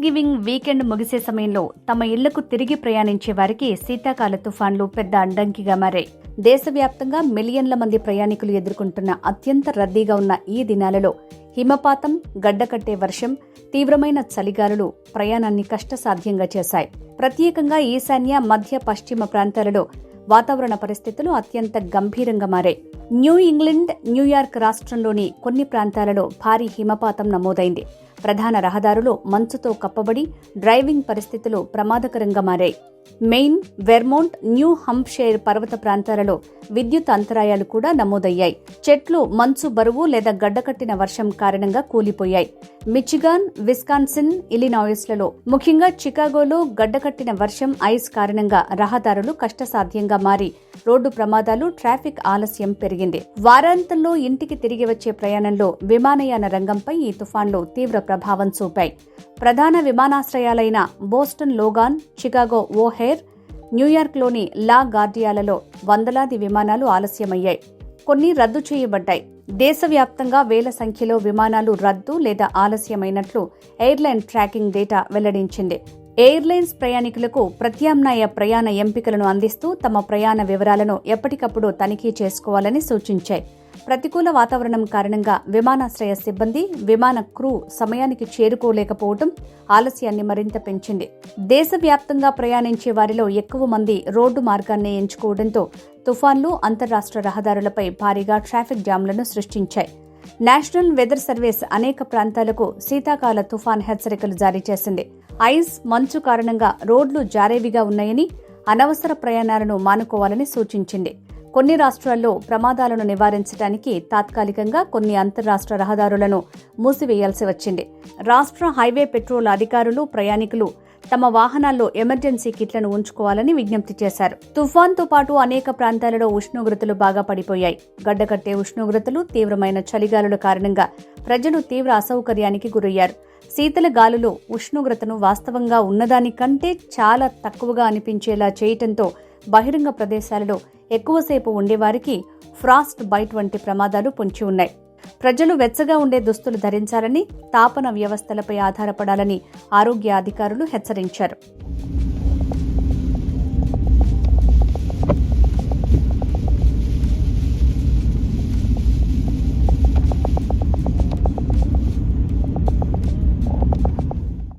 Giving weekend ముగిసే సమయంలో తమ ఇళ్ళకు తిరిగి ప్రయాణించే వారికి శీతాకాల తుఫాన్లు పెద్ద అడ్డంకిగా మారాయి దేశవ్యాప్తంగా మిలియన్ల మంది ప్రయాణికులు ఎదుర్కొంటున్న అత్యంత రద్దీగా ఉన్న ఈ దినాలలో హిమపాతం గడ్డకట్టే వర్షం తీవ్రమైన చలిగాలులు ప్రయాణాన్ని కష్టసాధ్యంగా చేశాయి. ప్రత్యేకంగా ఈశాన్య మధ్య పశ్చిమ ప్రాంతాలలో వాతావరణ పరిస్థితులు అత్యంత గంభీరంగా మారాయి న్యూ ఇంగ్లాండ్ న్యూయార్క్ రాష్ట్రంలోని కొన్ని ప్రాంతాలలో భారీ హిమపాతం నమోదైంది. ప్రధాన రహదారులు మంచుతో కప్పబడి డ్రైవింగ్ పరిస్థితులు ప్రమాదకరంగా మారాయి. మెయిన్ వెర్మోంట్ న్యూ హంప్షైర్ పర్వత ప్రాంతాలలో విద్యుత్ అంతరాయాలు కూడా నమోదయ్యాయి. చెట్లు మంచు బరువు లేదా గడ్డకట్టిన వర్షం కారణంగా కూలిపోయాయి. మిచిగాన్ విస్కాన్సిన్ ఇలినాయిస్లలో ముఖ్యంగా చికాగోలో గడ్డకట్టిన వర్షం ఐస్ కారణంగా రహదారులు కష్టసాధ్యంగా మారి రోడ్డు ప్రమాదాలు ట్రాఫిక్ ఆలస్యం పెరిగింది. వారాంతంలో ఇంటికి తిరిగి వచ్చే ప్రయాణంలో విమానయాన రంగంపై ఈ తుఫాన్లు తీవ్ర ప్రభావం చూపాయి. ప్రధాన విమానాశ్రయాలైన బోస్టన్ లోగాన్ చికాగో ఓహెయిర్ న్యూయార్క్లోని లా గార్డియాలలో వందలాది విమానాలు ఆలస్యమయ్యాయి. కొన్ని రద్దు చేయబడ్డాయి. దేశవ్యాప్తంగా వేల సంఖ్యలో విమానాలు రద్దు లేదా ఆలస్యమైనట్లు ఎయిర్లైన్ ట్రాకింగ్ డేటా వెల్లడించింది. ఎయిర్లైన్స్ ప్రయాణికులకు ప్రత్యామ్నాయ ప్రయాణ ఎంపికలను అందిస్తూ తమ ప్రయాణ వివరాలను ఎప్పటికప్పుడు తనిఖీ చేసుకోవాలని సూచించాయి. ప్రతికూల వాతావరణం కారణంగా విమానాశ్రయ సిబ్బంది విమాన క్రూ సమయానికి చేరుకోలేకపోవడం ఆలస్యాన్ని మరింత పెంచింది. దేశవ్యాప్తంగా ప్రయాణించే వారిలో ఎక్కువ మంది రోడ్డు మార్గాన్ని ఎంచుకోవడంతో తుఫాన్లు అంతర్రాష్ట్ర రహదారులపై భారీగా ట్రాఫిక్ జామ్లను సృష్టించాయి. నేషనల్ వెదర్ సర్వీస్ అనేక ప్రాంతాలకు శీతాకాల తుఫాన్ హెచ్చరికలు జారీ చేసింది. ఐస్ మంచు కారణంగా రోడ్లు జారేవిగా ఉన్నాయని అనవసర ప్రయాణాలను మానుకోవాలని సూచించింది. కొన్ని రాష్ట్రాల్లో ప్రమాదాలను నివారించడానికి తాత్కాలికంగా కొన్ని అంతర్రాష్ట్ర రహదారులను మూసివేయాల్సి వచ్చింది. రాష్ట్ర హైవే పెట్రోల్ అధికారులు ప్రయాణికులు తమ వాహనాల్లో ఎమర్జెన్సీ కిట్లను ఉంచుకోవాలని విజ్ఞప్తి చేశారు. తుఫాన్తో పాటు అనేక ప్రాంతాలలో ఉష్ణోగ్రతలు బాగా పడిపోయాయి. గడ్డకట్టే ఉష్ణోగ్రతలు తీవ్రమైన చలిగాలుల కారణంగా ప్రజలు తీవ్ర అసౌకర్యానికి గురయ్యారు. శీతల గాలులు ఉష్ణోగ్రతను వాస్తవంగా ఉన్నదానికంటే చాలా తక్కువగా అనిపించేలా చేయటంతో బహిరంగ ప్రదేశాలలో ఎక్కువసేపు ఉండేవారికి ఫ్రాస్ట్ బైట్ వంటి ప్రమాదాలు పొంచి ఉన్నాయి. ప్రజలు వెచ్చగా ఉండే దుస్తులు ధరించాలని తాపన వ్యవస్థలపై ఆధారపడాలని ఆరోగ్య అధికారులు హెచ్చరించారు.